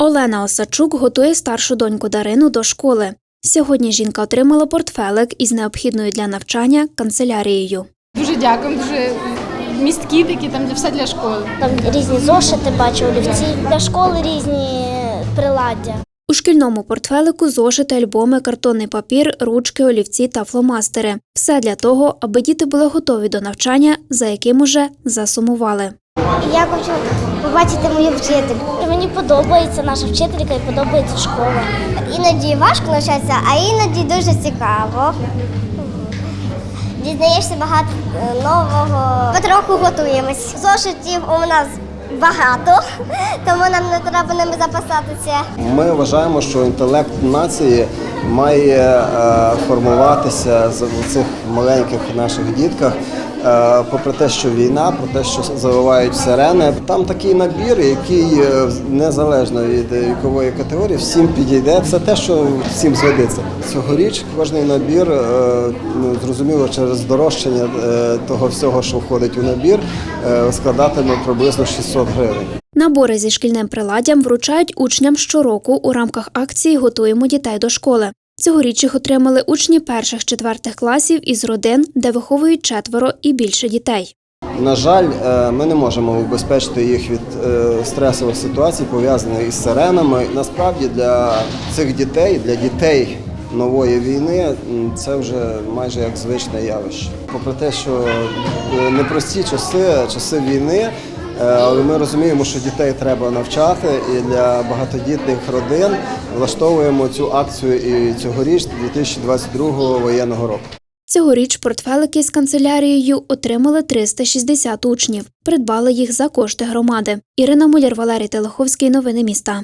Олена Осачук готує старшу доньку Дарину до школи. Сьогодні жінка отримала портфелик із необхідною для навчання канцелярією. Дуже дякую, дуже місткі такі, там де все для школи. Там різні зошити, бачу, олівці. Для школи різні приладдя. У шкільному портфелику зошити, альбоми, картонний папір, ручки, олівці та фломастери. Все для того, аби діти були готові до навчання, за яким уже засумували. Я хочу побачити мою вчительку. Мені подобається наша вчителька і подобається школа. Іноді важко навчатися, а іноді дуже цікаво. Дізнаєшся багато е, нового. Потроху готуємось. Зошитів у нас багато, тому нам не треба ними запасатися. Ми вважаємо, що інтелект нації має е, формуватися в цих маленьких наших дітках. Е, Попри те, що війна, про те, що завивають сирени, там такий набір, який е, незалежно від вікової категорії, всім підійде. Це те, що всім згодиться. Цьогоріч кожний набір, е, ну, зрозуміло, через здорожчання того всього, що входить у набір, складатиме приблизно 600 гривень. Набори зі шкільним приладдям вручають учням щороку у рамках акції Готуємо дітей до школи. Цьогоріч їх отримали учні перших четвертих класів із родин, де виховують четверо і більше дітей. На жаль, е, ми не можемо убезпечити їх від е, стресових ситуацій, пов'язаних із сиренами. Насправді для цих дітей, для дітей нової війни, це вже майже як звичне явище. Попри те, що е, непрості часи, часи війни. Е, Але ми розуміємо, що дітей треба навчати, і для багатодітних родин влаштовуємо цю акцію і цьогоріч, 2022 воєнного року. Цьогоріч портфелики з канцелярією отримали 360 учнів. Придбали їх за кошти громади. Ірина Муляр, Валерій Телеховський. Новини міста.